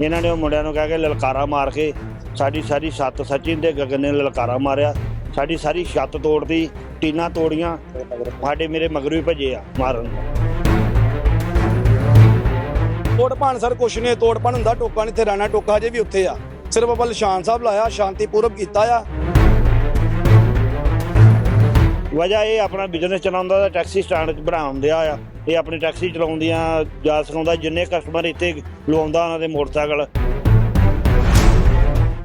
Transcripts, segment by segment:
ਇਹਨਾਂ ਨੇ ਉਹ ਮੁੰਡਿਆਂ ਨੂੰ ਕਹਿ ਕੇ ਲਲਕਾਰਾ ਮਾਰ ਕੇ ਸਾਡੀ ਸਾਰੀ ਛੱਤ ਸਚਿਨ ਦੇ ਗਗਨ ਨੇ ਲਲਕਾਰਾ ਮਾਰਿਆ। ਸਾਡੀ ਸਾਰੀ ਛੱਤ ਤੋੜਦੀ ਟੀਨਾ ਤੋੜੀਆਂ, ਸਾਡੇ ਮੇਰੇ ਮਗਰੋਂ ਹੀ ਭੱਜੇ ਆ ਮਾਰਨ। ਤੋੜ ਭੰਨ ਸਰ, ਕੁਛ ਨਹੀਂ ਤੋੜ ਭੰਨ ਹੁੰਦਾ, ਟੋਕਾ ਨਹੀਂ ਇੱਥੇ ਰਹਿਣਾ, ਟੋਕਾ ਅਜੇ ਵੀ ਉੱਥੇ ਆ। ਸਿਰਫ ਆਪਾਂ ਨਿਸ਼ਾਨ ਸਾਹਿਬ ਲਾਇਆ ਸ਼ਾਂਤੀਪੂਰਵਕ ਕੀਤਾ ਆ। ਵਜ੍ਹਾ ਇਹ ਆਪਣਾ ਬਿਜ਼ਨਸ ਚਲਾਉਂਦਾ ਦਾ ਟੈਕਸੀ ਸਟੈਂਡ ਚ ਬਣਾਉਂਦੇ ਆ। ਇਹ ਆਪਣੀ ਟੈਕਸੀ ਚਲਾਉਂਦੀਆਂ ਜਾ ਸਿਖਾਉਂਦਾ ਜਿੰਨੇ ਕਸਟਮਰ ਇੱਥੇ ਲਵਾਉਂਦਾ ਉਹਨਾਂ ਦੇ ਮੋਟਰਸਾਈਕਲ।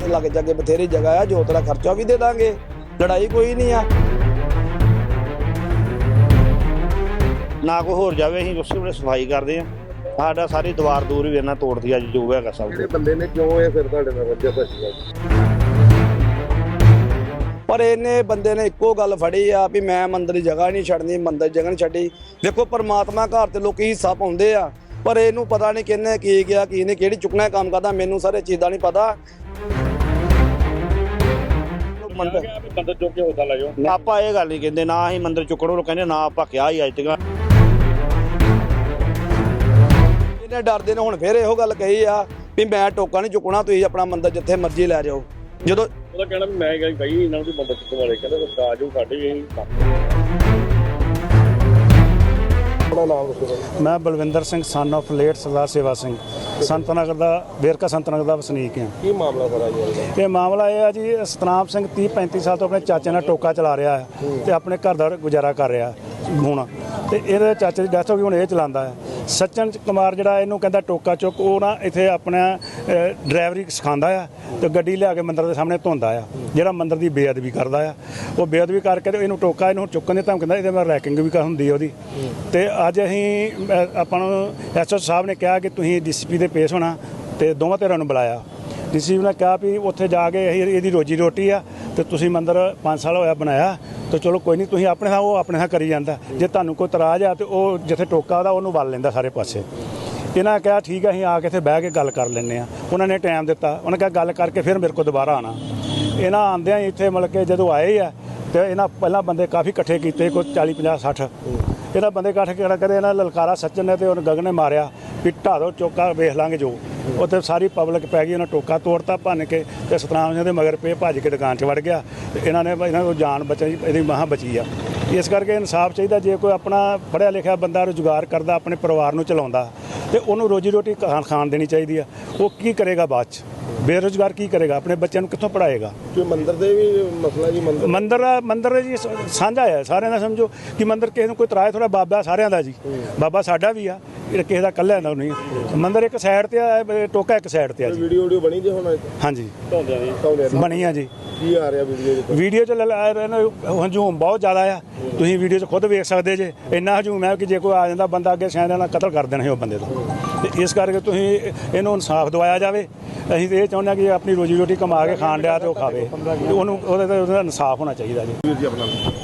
ਲੱਗ ਜਾਗੇ ਬਥੇਰੀ ਜਗ੍ਹਾ ਆ ਜੋ ਤੇਰਾ ਖਰਚਾ ਵੀ ਦੇ ਦਾਂਗੇ। ਲੜਾਈ ਕੋਈ ਨਹੀਂ ਆ। ਨਾ ਕੋਈ ਹੋਰ ਜਾਵੇ ਅਸੀਂ ਉਸੇ ਵੇਲੇ ਸਫ਼ਾਈ ਕਰਦੇ ਆ ਸਾਡਾ ਸਾਰੀ ਦੀਵਾਰ ਦੂਰ ਹੀ ਵੇਨਾ ਤੋੜਦੀ ਅੱਜ ਜੋ ਹੈਗਾ ਸਭ। ਜਿਹੜੇ। ਬੰਦੇ ਨੇ ਕਿਉਂ ਇਹ ਫਿਰ ਤੁਹਾਡੇ ਨਾਲ ਰੱਜਿਆ ਭੱਜਿਆ ਪਰ ਇਹਨੇ ਬੰਦੇ ਨੇ ਇੱਕੋ ਗੱਲ ਫੜੀ ਆ ਵੀ ਮੈਂ ਮੰਦਰ ਦੀ ਜਗ੍ਹਾ ਨਹੀਂ ਛੱਡਣੀ, ਮੰਦਰ ਦੀ ਜਗ੍ਹਾ ਨਹੀਂ ਛੱਡੀ। ਦੇਖੋ ਪਰਮਾਤਮਾ ਘਰ ਤੇ ਲੋਕੀ ਹਿੱਸਾ ਪਾਉਂਦੇ ਆ, ਪਰ ਇਹਨੂੰ ਪਤਾ ਨਹੀਂ ਕਿੰਨੇ ਕੀ ਗਿਆ ਕੀ ਨੇ ਕਿਹੜੀ ਚੁੱਕਣਾ ਕੰਮ ਕਰਦਾ, ਮੈਨੂੰ ਸਾਰੇ ਚੀਜ਼ ਦਾ ਨਹੀਂ ਪਤਾ। ਮੰਦਰ ਬੰਦਾ ਚੁੱਕ ਕੇ ਹੁੰਦਾ ਲਾਇਓ ਆਪਾਂ ਇਹ ਗੱਲ ਨਹੀਂ ਕਹਿੰਦੇ, ਨਾ ਅਸੀਂ ਮੰਦਰ ਚੁੱਕਣ ਨੂੰ ਕਹਿੰਦੇ, ਨਾ ਆਪਾਂ ਕਿਹਾ ਹੀ ਅੱਜ ਤੱਕ। ਇਹਨੇ ਡਰਦੇ ਨੇ, ਹੁਣ ਫੇਰ ਇਹੋ ਗੱਲ ਕਹੀ ਆ ਵੀ ਮੈਂ ਟੋਕਾ ਨਹੀਂ ਚੁੱਕਣਾ, ਤੁਸੀਂ ਆਪਣਾ ਮੰਦਰ ਜਿੱਥੇ ਮਰਜ਼ੀ ਲੈ ਜਾਓ। ਜਦੋਂ ਉਹਦਾ ਕਹਿਣਾ ਵੀ ਮੈਂ ਗਈ ਗਈ ਇਹਨਾਂ ਨੂੰ ਬੰਦਾ ਚੁੱਕਣ ਵਾਲੇ ਕਹਿੰਦੇ ਤਾਂ ਆਜੋ ਸਾਡੇ ਵੀ ਇਹੀ ਕੰਮ ਆਪਣਾ ਨਾਮ ਦੱਸੋ ਮੈਂ Balwinder Singh son of late Sardar Sewa Singh. Santnagar ਦਾ ਵੇਰਕਾ ਸੰਤਨਗਰ ਦਾ ਵਸਨੀਕ ਹਾਂ। ਕੀ ਮਾਮਲਾ ਸਾਰਾ ਜੀ? ਇਹ ਮਾਮਲਾ ਇਹ ਆ ਜੀ ਸਤਨਾਮ ਸਿੰਘ 30 35 ਸਾਲ ਤੋਂ ਆਪਣੇ ਚਾਚੇ ਨਾਲ ਟੋਕਾ ਚਲਾ ਰਿਹਾ ਹੈ ਤੇ ਆਪਣੇ ਘਰ ਦਾ ਗੁਜ਼ਾਰਾ ਕਰ ਰਿਹਾ ਹੁਣ। ਤੇ ਇਹਦੇ ਚਾਚੇ ਦੀ ਡੈਥ ਹੋ ਗਈ ਹੁਣ ਇਹ ਚਲਾਉਂਦਾ ਹੈ। ਸਚਨ ਕੁਮਾਰ ਜਿਹੜਾ ਇਹਨੂੰ ਕਹਿੰਦਾ ਟੋਕਾ ਚੁੱਕ, ਉਹ ਨਾ ਇੱਥੇ ਆਪਣਾ ਡਰਾਈਵਰੀ ਸਿਖਾਉਂਦਾ ਆ ਤੇ ਗੱਡੀ ਲਿਆ ਕੇ ਮੰਦਰ ਦੇ ਸਾਹਮਣੇ ਧੋਂਦਾ ਆ, ਜਿਹੜਾ ਮੰਦਰ ਦੀ ਬੇਅਦਬੀ ਕਰਦਾ ਆ। ਉਹ ਬੇਅਦਬੀ ਕਰਕੇ ਤੇ ਇਹਨੂੰ ਟੋਕਾ, ਇਹਨੂੰ ਚੁੱਕਣ ਦੀ ਧਮਕੀ ਦਿੰਦਾ, ਇਹਦੇ ਮੈਂ ਰੈਕਿੰਗ ਵੀ ਕਰ ਹੁੰਦੀ ਉਹਦੀ। ਤੇ ਅੱਜ ਅਸੀਂ ਆਪਾਂ ਨੂੰ ਐਸਓ ਸਾਹਿਬ ਨੇ ਕਿਹਾ ਕਿ ਤੁਸੀਂ ਡੀਸੀਪੀ ਦੇ ਪੇਸ਼ ਹੋਣਾ ਤੇ ਦੋਵਾਂ ਧਿਰਾਂ ਨੂੰ ਬੁਲਾਇਆ। ਡੀਸੀ ਨੇ ਕਿਹਾ ਵੀ ਉੱਥੇ ਜਾ ਕੇ ਅਸੀਂ ਇਹਦੀ ਰੋਜੀ ਰੋਟੀ ਆ ਤੇ ਤੁਸੀਂ ਮੰਦਰ 5 ਸਾਲ ਹੋਇਆ ਬਣਾਇਆ। ਤੇ ਚਲੋ ਕੋਈ ਨਹੀਂ, ਤੁਸੀਂ ਆਪਣੇ ਥਾਂ ਉਹ ਆਪਣੇ ਥਾਂ ਕਰੀ ਜਾਂਦਾ। ਜੇ ਤੁਹਾਨੂੰ ਕੋਈ ਤਰਾਜ ਆ ਤੇ ਉਹ ਜਿੱਥੇ ਟੋਕਾ ਉਹਦਾ, ਉਹਨੂੰ ਵੱਲ ਲੈਂਦਾ ਸਾਰੇ ਪਾਸੇ। ਇਹਨਾਂ ਨੇ ਕਿਹਾ, ਠੀਕ ਆ, ਅਸੀਂ ਆ ਕੇ ਇੱਥੇ ਬਹਿ ਕੇ ਗੱਲ ਕਰ ਲੈਂਦੇ ਆ ਉਹਨਾਂ ਨੇ ਟਾਈਮ ਦਿੱਤਾ। ਉਹਨਾਂ ਕਿਹਾ, ਗੱਲ ਕਰਕੇ ਫਿਰ ਮੇਰੇ ਕੋਲ ਦੁਬਾਰਾ ਆਣਾ ਇਹਨਾਂ ਆਂਦਿਆਂ ਹੀ ਇੱਥੇ ਮਤਲਬ ਕਿ ਜਦੋਂ ਆਏ ਆ, ਤੇ ਇਹਨਾਂ ਪਹਿਲਾਂ ਬੰਦੇ ਕਾਫੀ ਇਕੱਠੇ ਕੀਤੇ, ਕੋਈ 40 50 60 ਇਹਨਾਂ ਬੰਦੇ ਇਕੱਠੇ ਕਿਹੜਾ ਕਦੇ ਇਹਨਾਂ ਲਲਕਾਰਾ ਸੱਚਨ ਨੇ ਤੇ ਉਹਨੇ ਗਗਨ ਨੇ ਮਾਰਿਆ ਵੀ ਢਾਹ ਦੋ, ਚੋਕਾ ਵੇਖ ਲਾਂਗੇ ਜੋ। ਉੱਥੇ ਸਾਰੀ ਪਬਲਿਕ ਪੈ ਗਈ ਉਹਨਾਂ ਟੋਕਾ ਤੋੜਤਾ ਭੰਨ ਕੇ ਤੇ ਸਤਨਾਮ ਸਿੰਘ ਦੇ ਮਗਰ ਪਏ ਭੱਜ ਕੇ ਦੁਕਾਨ 'ਚ ਵੜ ਗਿਆ। ਤੇ ਇਹਨਾਂ ਨੇ ਇਹਨਾਂ ਕੋਲ ਜਾਨ ਬਚੀ ਇਹਦੀ ਮਹਾਂ ਬਚੀ ਆ। ਇਸ ਕਰਕੇ ਇਨਸਾਫ ਚਾਹੀਦਾ ਜੇ ਕੋਈ ਆਪਣਾ ਪੜ੍ਹਿਆ ਲਿਖਿਆ ਬੰਦਾ ਰੁਜ਼ਗਾਰ ਕਰਦਾ ਆਪਣੇ ਪਰਿਵਾਰ ਨੂੰ ਚਲਾਉਂਦਾ ਤੇ ਉਹਨੂੰ ਰੋਜੀ ਰੋਟੀ ਖਾਣ ਦੇਣੀ ਚਾਹੀਦੀ ਆ। ਉਹ ਕੀ ਕਰੇਗਾ ਬਾਅਦ 'ਚ? ਬੇਰੁਜ਼ਗਾਰ ਕੀ ਕਰੇਗਾ? ਆਪਣੇ ਬੱਚਿਆਂ ਨੂੰ ਕਿੱਥੋਂ ਪੜਾਏਗਾ ਕੋਈ ਮੰਦਿਰ ਦੇ ਵੀ ਮਸਲਾ ਜੀ ਮੰਦਿਰ ਮੰਦਰ ਮੰਦਰ ਜੀ ਸਾਂਝਾ ਹੈ ਸਾਰਿਆਂ ਦਾ ਸਮਝੋ ਕਿ ਮੰਦਰ ਕਿਸੇ ਨੂੰ ਕੋਈ ਤਰਾਏ ਥੋੜਾ ਬਾਬਾ ਸਾਰਿਆਂ ਦਾ ਜੀ। ਬਾਬਾ ਸਾਡਾ ਵੀ ਆ। ਇਹ ਕਿਸੇ ਦਾ ਇਕੱਲਿਆਂ ਦਾ ਨਹੀਂ। ਮੰਦਰ ਇੱਕ ਸਾਈਡ ਤੇ ਆ ਟੋਕਾ ਇੱਕ ਸਾਈਡ ਤੇ ਆ ਜੀ। ਵੀਡੀਓ ਵੀਡੀਓ ਬਣੀ ਜੇ ਹੁਣ ਹਾਂਜੀ। ਧੌਂਦਿਆਂ ਦੀ। ਧੌਂਦਿਆਂ ਦੀ। ਬਣੀ ਆ ਜੀ। ਕੀ ਆ ਰਿਹਾ ਵੀਡੀਓ ਦੇ ਵੀਡੀਓ ਚ ਹਜੂਮ ਬਹੁਤ ਜ਼ਿਆਦਾ ਆ। ਤੁਸੀਂ ਵੀਡੀਓ 'ਚ ਖੁਦ ਵੇਖ ਸਕਦੇ ਜੇ। ਇੰਨਾ ਹਜੂਮ ਹੈ ਕਿ ਜੇ ਕੋਈ ਆ ਜਾਂਦਾ ਬੰਦਾ ਅੱਗੇ ਸ਼ਾਇਦ ਨਾਲ ਕਤਲ ਕਰ ਦੇਣਾ ਸੀ ਉਹ ਬੰਦੇ ਦਾ ਤੇ ਇਸ ਕਰਕੇ ਤੁਸੀਂ ਇਹਨੂੰ ਇਨਸਾਫ ਦਵਾਇਆ ਜਾਵੇ। ਅਸੀਂ ਤੇ ਇਹ ਚਾਹੁੰਦੇ ਹਾਂ ਕਿ ਆਪਣੀ ਰੋਜੀ ਰੋਟੀ ਕਮਾ ਕੇ ਖਾਣ ਡਿਆ ਤੇ ਉਹ ਖਾਵੇ। ਤੇ ਉਹਨੂੰ ਉਹਦੇ ਤੇ ਉਹਦਾ ਇਨਸਾਫ ਹੋਣਾ ਚਾਹੀਦਾ ਜੀ।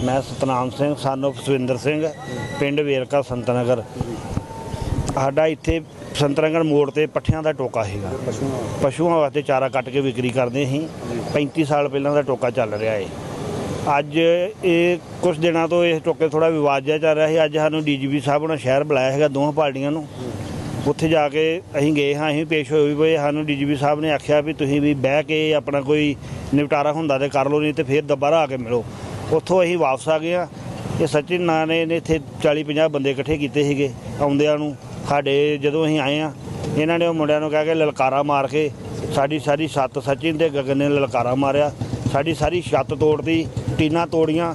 ਮੈਂ ਸਤਨਾਮ ਸਿੰਘ ਸਾਨੂੰ ਸੁਵਿੰਦਰ ਸਿੰਘ ਪਿੰਡ ਵੇਰਕਾ ਸੰਤਨਗਰ ਸਾਡਾ ਇੱਥੇ ਸੰਤਨਗਰ ਮੋੜ ਤੇ ਪੱਠਿਆਂ ਦਾ ਟੋਕਾ ਹੈਗਾ ਪਸ਼ੂਆਂ ਵਾਸਤੇ ਚਾਰਾ ਕੱਟ ਕੇ ਵਿਕਰੀ ਕਰਦੇ ਸੀ। 35 ਸਾਲ ਪਹਿਲਾਂ ਦਾ ਟੋਕਾ ਚੱਲ ਰਿਹਾ ਏ। ਅੱਜ ਇਹ ਕੁਝ ਦਿਨਾਂ ਤੋਂ ਇਸ ਟੋਕੇ ਥੋੜਾ ਵਿਵਾਦ ਜਿਹਾ ਚੱਲ ਰਿਹਾ ਸੀ। ਅੱਜ ਸਾਨੂੰ ਡੀਜੀਪੀ ਸਾਹਿਬ ਨੇ ਸ਼ਹਿਰ ਬੁਲਾਇਆ ਹੈਗਾ ਦੋਹਾਂ ਪਾਰਟੀਆਂ ਨੂੰ। ਉੱਥੇ ਜਾ ਕੇ ਅਸੀਂ ਗਏ ਹਾਂ, ਅਸੀਂ ਪੇਸ਼ ਹੋਏ ਵੀ ਪਏ। ਸਾਨੂੰ ਡੀਜੀਪੀ ਸਾਹਿਬ ਨੇ ਆਖਿਆ ਵੀ ਤੁਸੀਂ ਵੀ ਬਹਿ ਕੇ ਆਪਣਾ ਕੋਈ ਨਿਪਟਾਰਾ ਹੁੰਦਾ ਤੇ ਕਰ ਲਓ, ਨਹੀਂ ਤੇ ਫਿਰ ਦੁਬਾਰਾ ਆ ਕੇ ਮਿਲੋ। ਉੱਥੋਂ ਅਸੀਂ ਵਾਪਸ ਆ ਗਏ ਆ ਇਹ ਸਚਿਨ ਨਾਂ ਨੇ ਇੱਥੇ 40 50 ਬੰਦੇ ਇਕੱਠੇ ਕੀਤੇ ਸੀਗੇ ਆਉਂਦਿਆਂ ਨੂੰ। ਸਾਡੇ ਜਦੋਂ ਅਸੀਂ ਆਏ ਆ, ਇਹਨਾਂ ਨੇ ਉਹ ਮੁੰਡਿਆਂ ਨੂੰ ਕਹਿ ਕੇ ਲਲਕਾਰਾ ਮਾਰ ਕੇ ਸਾਡੀ ਸਾਰੀ ਛੱਤ ਸਚਿਨ ਤੇ ਗਗਨ ਨੇ ਲਲਕਾਰਾ ਮਾਰਿਆ। ਸਾਡੀ ਸਾਰੀ ਛੱਤ ਤੋੜਦੀ ਟੀਨਾ ਤੋੜੀਆਂ,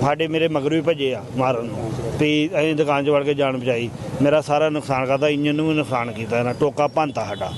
ਸਾਡੇ ਮੇਰੇ ਮਗਰੋਂ ਵੀ ਭੱਜੇ ਆ ਮਾਰਨ ਨੂੰ। ਤੇ ਅਸੀਂ ਦੁਕਾਨ 'ਚ ਵੜ ਕੇ ਜਾਨ ਬਚਾਈ। ਮੇਰਾ ਸਾਰਾ ਨੁਕਸਾਨ ਕਰਦਾ ਇੰਜਨ ਨੂੰ ਵੀ ਨੁਕਸਾਨ ਕੀਤਾ ਇਹਨਾਂ, ਟੋਕਾ ਭੰਨਤਾ ਸਾਡਾ।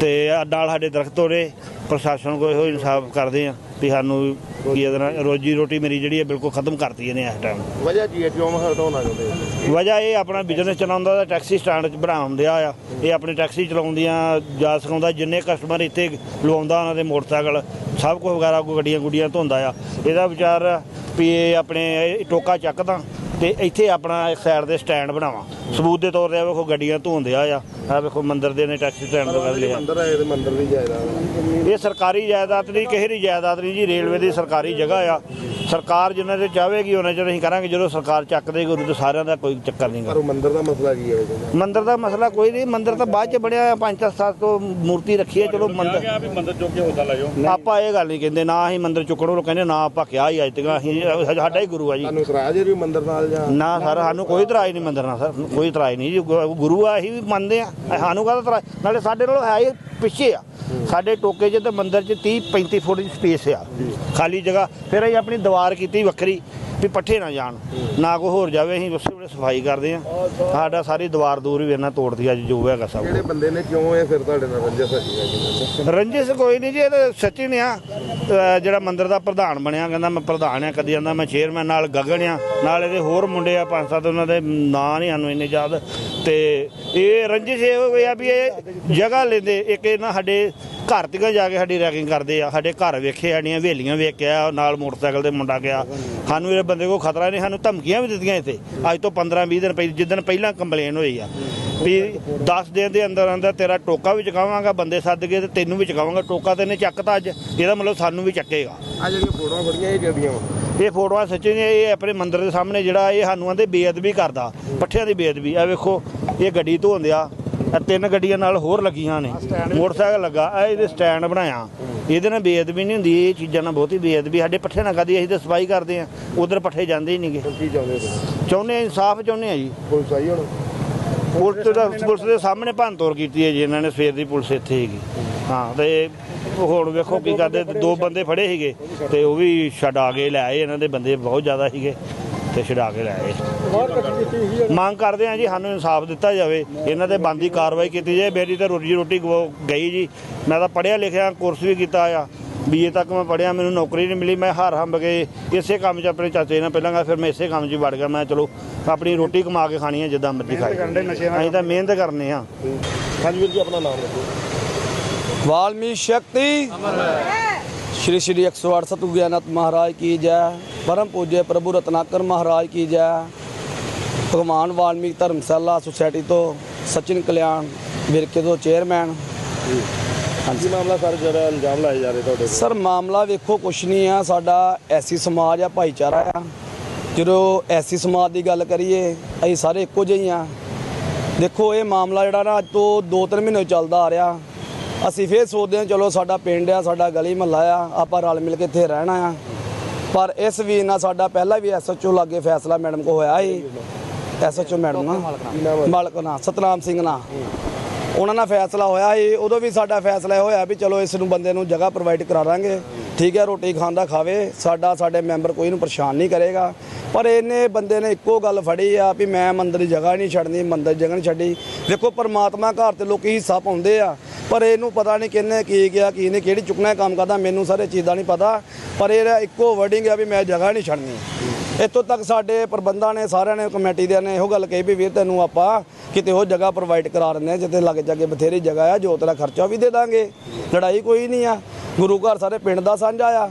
ਤੇ ਨਾਲ ਸਾਡੇ ਦਰਖਤ ਤੋੜੇ, ਪ੍ਰਸ਼ਾਸਨ ਕੋਲ ਇਹੋ ਇਨਸਾਫ ਕਰਦੇ ਆ। ਵੀ ਸਾਨੂੰ ਕੀ ਇਹਦੇ ਨਾਲ ਰੋਜੀ ਰੋਟੀ ਮੇਰੀ ਜਿਹੜੀ ਹੈ ਬਿਲਕੁਲ ਖਤਮ ਕਰਤੀ ਇਹਨੇ ਇਸ ਟਾਈਮ ਵਜ੍ਹਾ ਕੀ ਹੈ? ਕਿਉਂ ਹਟਾਉਣਾ ਚਾਹੁੰਦੇ ਵਜ੍ਹਾ ਇਹ ਆਪਣਾ ਬਿਜ਼ਨਸ ਚਲਾਉਂਦਾ ਦਾ ਟੈਕਸੀ ਸਟੈਂਡ 'ਚ ਬਣਾਉਂਦਿਆ ਆ ਇਹ ਆਪਣੀ ਟੈਕਸੀ ਚਲਾਉਂਦੀਆਂ ਜਾ ਸਿਖਾਉਂਦਾ ਜਿੰਨੇ ਕਸਟਮਰ ਇੱਥੇ ਲਵਾਉਂਦਾ ਉਹਨਾਂ ਦੇ ਮੋਟਰਸਾਈਕਲ ਸਭ ਕੁਝ ਵਗੈਰਾ ਕੋਈ ਗੱਡੀਆਂ ਗੁੱਡੀਆਂ ਧੋਂਦਾ ਆ। ਇਹਦਾ ਵਿਚਾਰ ਵੀ ਇਹ ਆਪਣੇ ਇਹ ਟੋਕਾ ਚੱਕਦਾ ਤੇ ਇੱਥੇ ਆਪਣਾ ਇੱਕ ਸਾਈਡ ਦੇ ਸਟੈਂਡ ਬਣਾਵਾਂ। ਸਬੂਤ ਦੇ ਤੌਰ ਤੇ ਆ ਵੇਖੋ ਗੱਡੀਆਂ ਧੋਂਦੇ ਆ ਆ ਵੇਖੋ ਮੰਦਿਰ ਦੇ ਨੇ ਟੈਕਸੀ ਸਟੈਂਡ ਕਰ ਲਿਆ ਮੰਦਿਰ ਹੈ ਤੇ ਮੰਦਿਰ ਦੀ ਜਾਇਦਾਦ ਇਹ ਸਰਕਾਰੀ ਜਾਇਦਾਦ ਨਹੀਂ ਕਿਸੇ ਦੀ ਜਾਇਦਾਦ ਨਹੀਂ ਜੀ ਰੇਲਵੇ ਦੀ ਸਰਕਾਰੀ ਜਗ੍ਹਾ ਆ। ਸਰਕਾਰ ਜਿੰਨਾ ਚਿਰ ਚਾਹੇਗੀ ਉਹਨਾਂ ਚਿਰ ਅਸੀਂ ਕਰਾਂਗੇ। ਜਦੋਂ ਸਰਕਾਰ ਚੱਕਦੇ ਗੁਰੂ ਤੇ ਸਾਰਿਆਂ ਦਾ ਕੋਈ ਚੱਕਰ ਨਹੀਂ ਪਰ ਉਹ ਮੰਦਿਰ ਦਾ ਮਸਲਾ ਕੀ ਹੈ ਉਹਦਾ? ਮੰਦਿਰ ਦਾ ਮਸਲਾ ਕੋਈ ਨਹੀਂ। ਮੰਦਿਰ ਤਾਂ ਬਾਅਦ ਚ ਬਣਿਆ ਆ, ਪੰਜ ਸੱਤ ਸਾਲ ਤੋਂ ਮੂਰਤੀ ਰੱਖੀ ਹੈ ਚਲੋ ਮੰਦਿਰ ਵੀ ਮੰਦਰ ਚੁੱਕ ਕੇ ਹੁੰਦਾ ਲੈ ਜਾਓ। ਆਪਾਂ ਇਹ ਗੱਲ ਨਹੀਂ ਕਹਿੰਦੇ ਨਾ ਅਸੀਂ ਮੰਦਿਰ ਚੁੱਕਣੋਂ ਕਹਿੰਦੇ ਨਾ ਆਪਾਂ ਕਿਹਾ ਹੀ ਅੱਜ ਤੱਕ। ਅਸੀਂ ਸਾਡਾ ਹੀ ਗੁਰੂ ਆ ਜੀ। ਤੁਹਾਨੂੰ ਇਤਰਾਜ਼ ਹੈ ਵੀ ਮੰਦਿਰ ਨਾਲ ਜਾਂ ਨਾ ਸਰ ਸਾਨੂੰ ਕੋਈ ਇਤਰਾਜ਼ ਨਹੀਂ ਮੰਦਰ ਨਾਲ ਸਰ। ਕੋਈ ਇਤਰਾਜ਼ ਨਹੀਂ ਜੀ। ਗੁ- ਗੁਰੂ ਆ ਅਸੀਂ ਵੀ ਮੰਨਦੇ ਆ। ਸਾਨੂੰ ਕਾਹਦਾ ਇਤਰਾਜ਼? ਨਾਲੇ ਸਾਡੇ ਨਾਲੋਂ ਹੈ ਹੀ ਪਿੱਛੇ ਆ। ਸਾਡੇ ਟੋਕੇ 'ਚ ਤੇ ਮੰਦਰ 'ਚ 30 35 ਫੁੱਟ ਦੀ ਸਪੇਸ ਆ। ਖਾਲੀ ਜਗ੍ਹਾ। ਫਿਰ ਅਸੀਂ ਆਪਣੀ ਦੀਵਾਰ ਕੀਤੀ ਵੱਖਰੀ ਵੀ ਪੱਠੇ ਨਾ ਜਾਣ। ਨਾ ਕੋਈ ਹੋਰ ਜਾਵੇ ਅਸੀਂ ਉਸੇ ਵੇਲੇ ਸਫ਼ਾਈ ਕਰਦੇ ਆ ਸਾਡਾ ਸਾਰੀ ਦੀਵਾਰ ਦੂਰ ਵੀ ਇਹਨਾਂ ਤੋੜਦੀ ਅੱਜ ਜੋ ਹੈਗਾ ਸਭ। ਕਿਹੜੇ ਬੰਦੇ ਨੇ ਕਿਉਂ ਇਹ ਫਿਰ ਤੁਹਾਡੇ ਨਾਲ ਰੰਜਸ ਹੈਗੀ ਰੰਜਿਸ਼ ਕੋਈ ਨਹੀਂ ਜੀ ਇਹ ਤਾਂ ਸੱਚੀ ਨੇ ਆ। ਜਿਹੜਾ ਮੰਦਿਰ ਦਾ ਪ੍ਰਧਾਨ ਬਣਿਆ, ਕਹਿੰਦਾ ਮੈਂ ਪ੍ਰਧਾਨ ਆ, ਕਦੀ ਜਾਂਦਾ ਮੈਂ ਚੇਅਰਮੈਨ ਨਾਲ ਗਗਨ ਆ, ਨਾਲ ਇਹਦੇ ਹੋਰ ਮੁੰਡੇ ਆ, ਪੰਜ ਸੱਤ ਉਹਨਾਂ ਦੇ ਨਾਂ ਨਹੀਂ ਸਾਨੂੰ ਇੰਨੇ ਯਾਦ, ਤੇ ਇਹ ਰੰਜਿਸ਼ ਇਹ ਆ ਵੀ ਇਹ ਜਗ੍ਹਾ ਲੈਂਦੇ, ਇੱਕ ਇਹ ਨਾ ਸਾਡੇ ਘਰ ਤੀਕ ਜਾ ਕੇ ਸਾਡੀ ਰੈਕਿੰਗ ਕਰਦੇ ਆ, ਸਾਡੇ ਘਰ ਵੇਖੇ ਸਾਡੀਆਂ ਹਵੇਲੀਆਂ ਵੇਖਿਆ, ਨਾਲ ਮੋਟਰਸਾਈਕਲ ਤੇ ਮੁੰਡਾ ਗਿਆ, ਸਾਨੂੰ ਇਹ ਬੰਦੇ ਕੋ ਖਤਰਾ ਨਹੀਂ ਸਾਨੂੰ ਧਮਕੀਆਂ ਵੀ ਦਿੱਤੀਆਂ ਇੱਥੇ, ਅੱਜ ਤੋਂ 15 20 ਦਿਨ ਪਹਿਲਾਂ ਜਿੱਦਣ ਪਹਿਲਾਂ ਕੰਪਲੇਨ ਹੋਈ ਆ। ਵੀ 10 ਦਿਨ ਦੇ ਅੰਦਰ ਅੰਦਰ ਤੇਰਾ ਟੋਕਾ ਵੀ ਚੁਕਾਵਾਂਗਾ ਬੰਦੇ ਸੱਦ ਕੇ ਤੇ ਤੈਨੂੰ ਵੀ ਚੁਕਾਵਾਂਗਾ ਟੋਕਾ ਤੇ ਇਹਨੇ ਚੱਕਤਾ ਅੱਜ ਇਹਦਾ ਮਤਲਬ ਸਾਨੂੰ ਵੀ ਚੱਕੇਗਾ। ਆ ਜਿਹੜੀਆਂ ਫੋਟੋਆਂ ਫੜੀਆਂ ਇਹ ਕਿਹਦੀਆਂ ਵਾ? ਇਹ ਫੋਟੋਆਂ ਸੱਚੀ ਨੇ ਇਹ ਆਪਣੇ ਮੰਦਿਰ ਦੇ ਸਾਹਮਣੇ ਜਿਹੜਾ ਇਹ ਸਾਨੂੰ ਆਂਦੇ ਬੇਅਦਬੀ ਕਰਦਾ ਪੱਠਿਆਂ ਦੀ ਬੇਅਦਬੀ। ਆ ਵੇਖੋ ਇਹ ਗੱਡੀ ਧੋਂਦਿਆ ਇਹ ਤਿੰਨ ਗੱਡੀਆਂ ਨਾਲ ਹੋਰ ਲੱਗੀਆਂ ਨੇ। ਮੋਟਰਸਾਈਕਲ ਲੱਗਾ ਇਹ ਇਹਦੇ ਸਟੈਂਡ ਬਣਾਇਆ। ਇਹਦੇ ਨਾਲ ਬੇਅਦਬੀ ਨਹੀਂ ਹੁੰਦੀ ਇਹ ਚੀਜ਼ਾਂ ਨਾਲ ਬਹੁਤੀ ਬੇਅਦਬੀ। ਸਾਡੇ ਪੱਠੇ ਨਾਲ ਕਦੀ ਅਸੀਂ ਤਾਂ ਸਫ਼ਾਈ ਕਰਦੇ ਆ ਉਧਰ ਪੱਠੇ ਜਾਂਦੇ ਹੀ ਨਹੀਂਗੇ। ਕੀ ਚਾਹੁੰਦੇ ਤੁਸੀਂ? ਚਾਹੁੰਦੇ ਆ ਇਨਸਾਫ ਚਾਹੁੰਦੇ ਆ ਜੀ। ਪੁਲਿਸ ਆਈ ਹੁਣ? ਪੁਲਿਸ ਦਾ ਪੁਲਿਸ ਦੇ ਸਾਹਮਣੇ ਭੰਨਤੋੜ ਕੀਤੀ ਹੈ ਜੀ, ਇਹਨਾਂ ਨੇ ਸਵੇਰ ਦੀ ਪੁਲਿਸ ਇੱਥੇ ਹੈਗੀ ਹਾਂ, ਤੇ ਹੁਣ ਵੇਖੋ ਕੀ ਕਰਦੇ, ਦੋ ਬੰਦੇ ਫੜੇ ਸੀਗੇ, ਤੇ ਉਹ ਵੀ ਛਡਾ ਕੇ ਲੈ ਆਏ, ਇਹਨਾਂ ਦੇ ਬੰਦੇ ਬਹੁਤ ਜ਼ਿਆਦਾ ਸੀਗੇ, ਤੇ ਛਡਾ ਕੇ ਲੈ ਆਏ। ਮੰਗ ਕਰਦੇ ਆ ਜੀ, ਸਾਨੂੰ ਇਨਸਾਫ ਦਿੱਤਾ ਜਾਵੇ, ਇਹਨਾਂ ਤੇ ਬੰਦੀ ਕਾਰਵਾਈ ਕੀਤੀ ਜਾਏ, ਮੇਰੀ ਤਾਂ ਰੋਜੀ ਰੋਟੀ ਗਵ- ਗਈ ਜੀ। ਮੈਂ ਤਾਂ ਪੜ੍ਹਿਆ ਲਿਖਿਆ, ਕੋਰਸ ਵੀ ਕੀਤਾ ਆ। ਬੀਏ ਤੱਕ ਮੈਂ ਪੜ੍ਹਿਆ ਮੈਨੂੰ ਨੌਕਰੀ ਨਹੀਂ ਮਿਲੀ ਮੈਂ ਹਾਰ ਹੰਬ ਕੇ ਇਸੇ ਕੰਮ 'ਚ ਆਪਣੇ ਚਾਚੇ ਨਾਲ ਪਹਿਲਾਂ ਗਾ ਫਿਰ ਮੈਂ ਇਸੇ ਕੰਮ 'ਚ ਹੀ ਵੜ ਗਿਆ ਮੈਂ ਚਲੋ ਆਪਣੀ ਰੋਟੀ ਕਮਾ ਕੇ ਖਾਣੀ ਹੈ ਜਿੱਦਾਂ ਮਰਜ਼ੀ ਖਾਈ ਅਸੀਂ ਤਾਂ ਮਿਹਨਤ ਕਰਨੇ ਆ ਹਾਂਜੀ ਵੀਰ ਜੀ ਆਪਣਾ ਨਾਮ ਦੱਸੋ ਵਾਲਮੀਕ ਸ਼ਕਤੀ श्री श्री एक सौ अड़सठ ज्ञानत महाराज की जय परम पूज्य प्रभु रत्नाकर महाराज की जय ਭਗਵਾਨ ਵਾਲਮੀਕ ਧਰਮਸ਼ਾਲਾ ਸੁਸਾਇਟੀ ਤੋਂ ਸਚਿਨ ਕਲਿਆਣ ਵਿਰਕੇ ਤੋਂ ਚੇਅਰਮੈਨ ਕੀ ਮਾਮਲਾ ਸਰ? ਜਿਹੜਾ ਇਲਜ਼ਾਮ ਲਾਏ ਜਾ ਰਹੇ ਤੁਹਾਡੇ ਸਰ ਮਾਮਲਾ ਵੇਖੋ ਕੁਛ ਨਹੀਂ ਆ। ਸਾਡਾ ਐਸੀ ਸਮਾਜ ਆ ਭਾਈਚਾਰਾ ਆ। ਜਦੋਂ ਐਸੀ ਸਮਾਜ ਦੀ ਗੱਲ ਕਰੀਏ ਅਸੀਂ ਸਾਰੇ ਇੱਕੋ ਜਿਹੇ ਹੀ ਆ। ਦੇਖੋ ਇਹ ਮਾਮਲਾ ਜਿਹੜਾ ਨਾ ਅੱਜ ਤੋਂ 2-3 ਮਹੀਨੇ ਚੱਲਦਾ ਆ ਰਿਹਾ। ਅਸੀਂ ਫੇਰ ਸੋਚਦੇ ਹਾਂ ਚਲੋ ਸਾਡਾ ਪਿੰਡ ਆ ਸਾਡਾ ਗਲੀ ਮਹੱਲਾ ਆ ਆਪਾਂ ਰਲ ਮਿਲ ਕੇ ਇੱਥੇ ਰਹਿਣਾ ਆ। ਪਰ ਇਸ ਵੀਰ ਨਾਲ ਸਾਡਾ ਪਹਿਲਾਂ ਵੀ ਐਸਐਚਓ ਲਾਗੇ ਫੈਸਲਾ ਮੈਡਮ ਕੋ ਹੋਇਆ ਸੀ। ਐਸਐਚਓ ਮੈਡਮ ਨਾਲ ਮਾਲਕ ਨਾਲ ਸਤਨਾਮ ਸਿੰਘ ਨਾਲ ਉਹਨਾਂ ਨਾਲ ਫੈਸਲਾ ਹੋਇਆ ਸੀ, ਉਦੋਂ ਵੀ ਸਾਡਾ ਫੈਸਲਾ ਇਹ ਹੋਇਆ ਵੀ ਚਲੋ ਇਸ ਨੂੰ ਬੰਦੇ ਨੂੰ ਜਗ੍ਹਾ ਪ੍ਰੋਵਾਈਡ ਕਰਾ ਦਾਂਗੇ। ਠੀਕ ਹੈ, ਰੋਟੀ ਖਾਂਦਾ ਖਾਵੇ, ਸਾਡਾ, ਸਾਡੇ ਮੈਂਬਰ ਕੋਈ ਨੂੰ ਪਰੇਸ਼ਾਨ ਨਹੀਂ ਕਰੇਗਾ। ਪਰ ਇਹਨੇ ਬੰਦੇ ਨੇ ਇੱਕੋ ਗੱਲ ਫੜੀ ਆ ਵੀ ਮੈਂ ਮੰਦਰ ਦੀ ਜਗ੍ਹਾ ਨਹੀਂ ਛੱਡਣੀ, ਮੰਦਰ ਜਗ੍ਹਾ ਨਹੀਂ ਛੱਡੀ। ਦੇਖੋ ਪਰਮਾਤਮਾ ਘਰ ਤੇ ਲੋਕੀ ਹਿੱਸਾ ਪਾਉਂਦੇ ਆ, ਪਰ ਇਹਨੂੰ ਪਤਾ ਨਹੀਂ ਕਿੰਨੇ ਕੀ ਗਿਆ ਕੀ ਨੇ ਕਿਹੜੀ ਚੁੱਕਣਾ ਕੰਮ ਕਰਦਾ, ਮੈਨੂੰ ਸਾਰੇ ਚੀਜ਼ ਦਾ ਨਹੀਂ ਪਤਾ। ਪਰ ਇਹਦਾ ਇੱਕੋ ਵਰਡਿੰਗ ਆ ਵੀ ਮੈਂ ਜਗ੍ਹਾ ਨਹੀਂ ਛੱਡਣੀ। ਇੱਥੋਂ ਤੱਕ ਸਾਡੇ ਪ੍ਰਬੰਧਾਂ ਨੇ, ਸਾਰਿਆਂ ਨੇ, ਕਮੇਟੀ ਦੇ ਨੇ ਇਹੋ ਗੱਲ ਕਹੀ ਵੀ ਵੀਰ ਤੈਨੂੰ ਆਪਾਂ ਕਿਤੇ ਉਹ ਜਗ੍ਹਾ ਪ੍ਰੋਵਾਈਡ ਕਰਾ ਦਿੰਦੇ ਆ ਜਿੱਥੇ ਲੱਗ ਜਾਗੇ ਬਥੇਰੀ ਜਗ੍ਹਾ ਆ ਜੋ ਤੇਰਾ ਖਰਚਾ ਵੀ ਦੇ ਦਾਂਗੇ। ਲੜਾਈ ਕੋਈ ਨਹੀਂ ਆ। ਗੁਰੂ ਘਰ ਸਾਰੇ ਪਿੰਡ ਦਾ ਸਾਂਝਾ ਆ।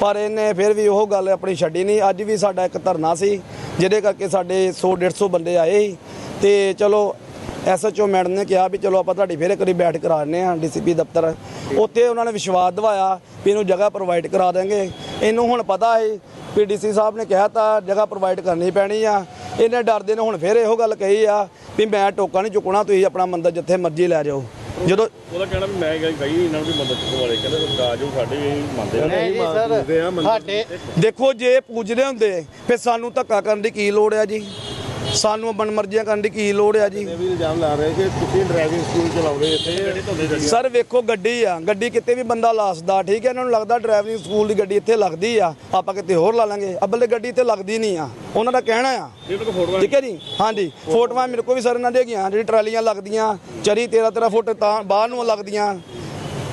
ਪਰ ਇਹਨੇ ਫਿਰ ਵੀ ਉਹ ਗੱਲ ਆਪਣੀ ਛੱਡੀ ਨਹੀਂ। ਅੱਜ ਵੀ ਸਾਡਾ ਇੱਕ ਧਰਨਾ ਸੀ, ਜਿਹਦੇ ਕਰਕੇ ਸਾਡੇ 100 150 ਬੰਦੇ ਆਏ ਸੀ। ਤੇ ਚਲੋ ਐਸਐਚਓ ਮੈਡਮ ਨੇ ਕਿਹਾ ਵੀ ਚਲੋ ਆਪਾਂ ਤੁਹਾਡੀ ਫਿਰ ਇੱਕ ਵਾਰੀ ਬੈਠ ਕਰਾ ਦਿੰਦੇ ਆ ਡੀਸੀਪੀ ਦਫ਼ਤਰ। ਉੱਥੇ ਉਹਨਾਂ ਨੇ ਵਿਸ਼ਵਾਸ ਦਿਵਾਇਆ ਵੀ ਇਹਨੂੰ ਜਗ੍ਹਾ ਪ੍ਰੋਵਾਈਡ ਕਰਾ ਦੇਣਗੇ ਇਹਨੂੰ ਹੁਣ ਪਤਾ ਹੈ ਵੀ ਡੀਸੀ ਸਾਹਿਬ ਨੇ ਕਿਹਾ ਤਾਂ ਜਗ੍ਹਾ ਪ੍ਰੋਵਾਈਡ ਕਰਨੀ ਪੈਣੀ ਆ। ਇਹਨੇ ਡਰਦੇ ਨੇ ਹੁਣ ਫਿਰ ਇਹੋ ਗੱਲ ਕਹੀ ਆ ਵੀ ਮੈਂ ਟੋਕਾ ਨਹੀਂ ਚੁੱਕਣਾ ਤੁਸੀਂ ਆਪਣਾ ਮੰਦਰ ਜਿੱਥੇ ਮਰਜ਼ੀ ਲੈ ਜਾਓ। ਜਦੋਂ ਉਹਦਾ ਕਹਿਣਾ ਵੀ ਮੈਂ ਗਈ ਗਈ ਇਹਨਾਂ ਨੂੰ ਵੀ ਮੰਦਰ ਚੁੱਕਣ ਵਾਲੇ ਕਹਿੰਦੇ ਸਰਕਾਰ ਜੋ ਸਾਡੇ ਵੀ ਮੰਨਦੇ ਆ। ਨਹੀਂ ਜੀ ਸਰ ਸਾਡੇ ਦੇਖੋ ਜੇ ਪੂਜਦੇ ਹੁੰਦੇ ਫਿਰ ਸਾਨੂੰ ਧੱਕਾ ਕਰਨ ਦੀ ਕੀ ਲੋੜ ਆ ਜੀ? ਸਾਨੂੰ ਮਨਮਰਜ਼ੀਆਂ ਕਰਨ ਦੀ ਕੀ ਲੋੜ ਆ ਜੀ? ਇਹ ਵੀ ਇਲਜ਼ਾਮ ਲਾ ਰਹੇ ਕਿ ਤੁਸੀਂ ਡਰਾਈਵਿੰਗ ਸਕੂਲ ਚਲਾਉਂਦੇ ਇੱਥੇ? ਸਰ ਵੇਖੋ ਗੱਡੀ ਆ। ਗੱਡੀ ਕਿਤੇ ਵੀ ਬੰਦਾ ਲਾਸਦਾ ਠੀਕ ਹੈ? ਇਹਨਾਂ ਨੂੰ ਲੱਗਦਾ ਡਰਾਈਵਿੰਗ ਸਕੂਲ ਦੀ ਗੱਡੀ ਇੱਥੇ ਲੱਗਦੀ ਆ। ਆਪਾਂ ਕਿਤੇ ਹੋਰ ਲਾ ਲਾਂਗੇ। ਅੱਬਲ ਗੱਡੀ ਇੱਥੇ ਲੱਗਦੀ ਨਹੀਂ ਆ। ਉਹਨਾਂ ਦਾ ਕਹਿਣਾ ਆ। ਠੀਕ ਹੈ ਜੀ? ਹਾਂਜੀ। ਫੋਟੋਆਂ ਮੇਰੇ ਕੋਲ ਵੀ ਸਰ ਇਹਨਾਂ ਦੇ ਹੈਗੀਆਂ ਜਿਹੜੀ ਟਰਾਲੀਆਂ ਲੱਗਦੀਆਂ ਚਰੀ 13 13 ਫੁੱਟ ਤਾਂ ਬਾਹਰ ਨੂੰ ਲੱਗਦੀਆਂ।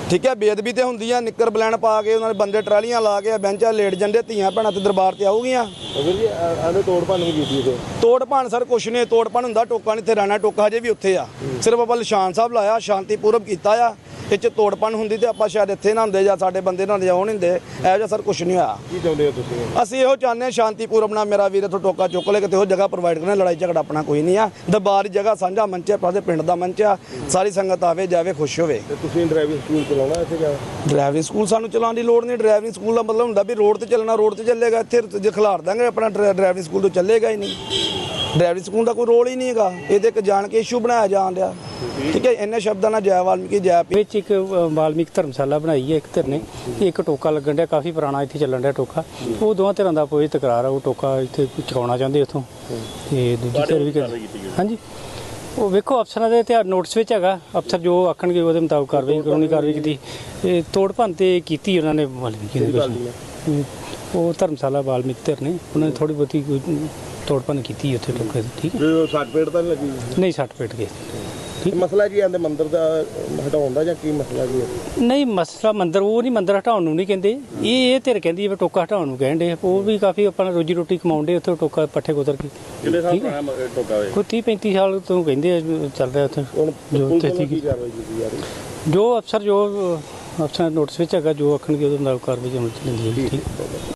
ਠੀਕ ਹੈ ਬੇਅਦਬੀ ਤੇ ਹੁੰਦੀਆਂ ਨਿੱਕਰ ਬਲੈਣ ਪਾ ਕੇ ਉਹਨਾਂ ਦੇ ਬੰਦੇ ਟਰਾਲੀਆਂ ਲਾ ਕੇ ਬੈਂਚਾਂ ਲੇਟ ਜਾਂਦੇ ਧੀਆਂ ਭੈਣਾਂ ਤੇ ਦਰਬਾਰ ਤੇ ਆਉਗੀਆਂ ਵੀਰ ਜੀ ਆਨੇ ਤੋੜ ਭੰਨ ਵੀ ਕੀਤੀ ਇੱਥੇ? ਤੋੜ ਭੰਨ ਸਰ ਕੁਛ ਨਹੀਂ ਤੋੜ ਭੰਨ ਹੁੰਦਾ ਟੋਕਾ ਨਹੀਂ ਇੱਥੇ ਰਹਿਣਾ ਟੋਕਾ ਹਜੇ ਵੀ ਉੱਥੇ ਆ। ਸਿਰਫ ਆਪਾਂ ਲਿਸ਼ਾਨ ਸਾਹਿਬ ਲਾਇਆ ਸ਼ਾਂਤੀਪੂਰਵਕ ਕੀਤਾ ਆ। ਇਹ ਚ ਤੋੜਪਨ ਹੁੰਦੀ ਤੇ ਆਪਾਂ ਸ਼ਾਇਦ ਇੱਥੇ ਨਾ ਹੁੰਦੇ ਜਾਂ ਸਾਡੇ ਬੰਦੇ ਨਾ ਹੁੰਦੇ ਜਾਂ ਉਹ ਨਹੀਂ ਹੁੰਦੇ। ਇਹੋ ਜਿਹਾ ਸਰ ਕੁਝ ਨਹੀਂ ਹੋਇਆ। ਕੀ ਚਾਹੁੰਦੇ ਹੋ ਤੁਸੀਂ? ਅਸੀਂ ਇਹੋ ਚਾਹੁੰਦੇ ਹਾਂ ਸ਼ਾਂਤੀਪੂਰਵਕ ਨਾਲ ਮੇਰਾ ਵੀਰ ਇੱਥੋਂ ਟੋਕਾ ਚੁੱਕ ਲੈ ਕਿਤੇ ਉਹ ਜਗ੍ਹਾ ਪ੍ਰੋਵਾਈਡ ਕਰਨਾ ਲੜਾਈ ਝਗੜਾ ਆਪਣਾ ਕੋਈ ਨਹੀਂ ਆ। ਦਰਬਾਰ ਦੀ ਜਗ੍ਹਾ ਸਾਂਝਾ ਮੰਚ ਹੈ ਪਾਸੇ ਪਿੰਡ ਦਾ ਮੰਚ ਆ। ਸਾਰੀ ਸੰਗਤ ਆਵੇ ਜਾਵੇ ਖੁਸ਼ ਹੋਵੇ। ਤੇ ਤੁਸੀਂ ਡਰਾਈਵਿੰਗ ਸਕੂਲ ਚਲਾਉਣਾ ਇੱਥੇ ਜਾਂ? ਡਰਾਈਵਿੰਗ ਸਕੂਲ ਸਾਨੂੰ ਚਲਾਉਣ ਦੀ ਲੋੜ ਨਹੀਂ। ਡਰਾਈਵਿੰਗ ਸਕੂਲ ਦਾ ਮਤਲਬ ਹੁੰਦਾ ਵੀ ਰੋਡ ਤੇ ਚੱਲਣਾ ਰੋਡ ਤੇ ਚੱਲੇਗਾ ਇੱਥੇ ਜੇ ਖਿਲਾਰ ਦਾਂਗੇ ਆਪਣਾ ਡਰਾ- ਡਰਾਈਵਿੰਗ ਸਕੂਲ ਤੋਂ ਚੱਲੇਗਾ ਹੀ ਨਹੀਂ। ਡਰਾਈਵਿੰਗ ਸਕੂਲ ਦਾ ਕੋਈ ਰੋਲ ਹੀ ਨਹੀਂ ਹੈਗਾ। ਇਹਦੇ ਇੱਕ ਜਾਣ ਕੇ ਇਸ਼ੂ ਬਣਾਇਆ ਜਾਣ ਡਿਆ। ਠੀਕ ਹੈ ਇੰਨੇ ਸ਼ਬਦਾਂ ਨਾਲ ਜੈ ਵਾਲਮੀਕੀ ਜੈ। ਵਿੱਚ ਇੱਕ ਵਾਲਮੀਕ ਧਰਮਸ਼ਾਲਾ ਬਣਾਈ ਹੈ ਇੱਕ ਧਿਰ ਨੇ। ਇੱਕ ਟੋਕਾ ਲੱਗਣ ਡਿਆ ਕਾਫੀ ਪੁਰਾਣਾ ਇੱਥੇ ਚੱਲਣ ਡਿਆ ਟੋਕਾ। ਉਹ ਦੋਵਾਂ ਧਿਰਾਂ ਦਾ ਕੋਈ ਤਕਰਾਰ ਆ ਉਹ ਟੋਕਾ ਇੱਥੇ ਚੁਕਾਉਣਾ ਚਾਹੁੰਦੇ ਉੱਥੋਂ ਤੇ ਦੂਜੀ ਧਿਰ ਵੀ ਹਾਂਜੀ। ਉਹ ਵੇਖੋ ਅਫਸਰਾਂ ਦੇ ਧਿਆਨ ਨੋਟਿਸ ਵਿੱਚ ਹੈਗਾ। ਅਫਸਰ ਜੋ ਆਖਣਗੇ ਉਹਦੇ ਮੁਤਾਬਕ ਕਾਰਵਾਈ ਕਾਨੂੰਨੀ ਕਾਰਵਾਈ ਕੀਤੀ। ਇਹ ਤੋੜ ਭੰਨ ਤੇ ਕੀਤੀ ਉਹਨਾਂ ਨੇ ਵਾਲਮੀਕੀ ਦੇ ਵਿੱਚ। ਉਹ ਧਰਮਸ਼ਾਲਾ ਵਾਲਮੀਕ ਧਿਰ ਨੇ। ਉਹਨਾਂ ਨੇ ਥੋੜੀ ਬਹੁਤੀ ਕੋਈ ਤੋੜ ਭੰਨ ਕੀਤੀ ਉੱਥੇ ਟੋਕੇ ਦੀ ਠੀਕ ਹੈ? ਜੋ ਸੱਟ ਪੇਟ ਤਾਂ ਨਹੀਂ ਲੱਗੀ ਨਹੀਂ ਸੱਟ ਪੇਟ ਗਏ। ਕੀ ਮਸਲਾ ਕੀ ਆਂਦੇ ਮੰਦਿਰ ਦਾ ਹਟਾਉਣ ਦਾ ਜਾਂ ਕੀ ਮਸਲਾ ਕੀ ਹੈ ਨਹੀਂ ਮਸਲਾ ਮੰਦਰ ਉਹ ਨਹੀਂ ਮੰਦਰ ਹਟਾਉਣ ਨੂੰ ਨਹੀਂ ਕਹਿੰਦੇ। ਇਹ ਇਹ ਧਿਰ ਕਹਿੰਦੀ ਹੈ ਵੀ ਟੋਕਾ ਹਟਾਉਣ ਨੂੰ ਕਹਿੰਦੇ ਉਹ ਵੀ ਕਾਫੀ ਆਪਣਾ ਰੋਜੀ ਰੋਟੀ ਕਮਾਉਂਦੇ ਉੱਥੇ ਟੋਕਾ ਪੱਠੇ ਕੁਤਰ ਕੇ ਕਿੰਨੇ ਸਾਲ। ਪੁਰਾਣਾ ਟੋਕਾ ਹੋਏ ਕੋਈ 30 35 ਸਾਲ ਤੋਂ ਕਹਿੰਦੇ ਆ ਵੀ ਚੱਲ ਰਿਹਾ ਉੱਥੇ। ਹੁਣ ਜੋ ਤੇਤੀ ਕੀ ਕਾਰਵਾਈ ਕੀਤੀ ਜਾ ਰਹੀ? ਹੈ ਜੋ ਅਫਸਰ ਜੋ ਅਫਸਰ ਨੋਟਿਸ ਵਿੱਚ ਹੈਗਾ ਜੋ ਆਖਣਗੇ ਉਹਦੇ ਨਾਲ ਕਾਰਵਾਈ ਹੋਣੀ ਚਾਹੀਦੀ ਹੈ ਠੀਕ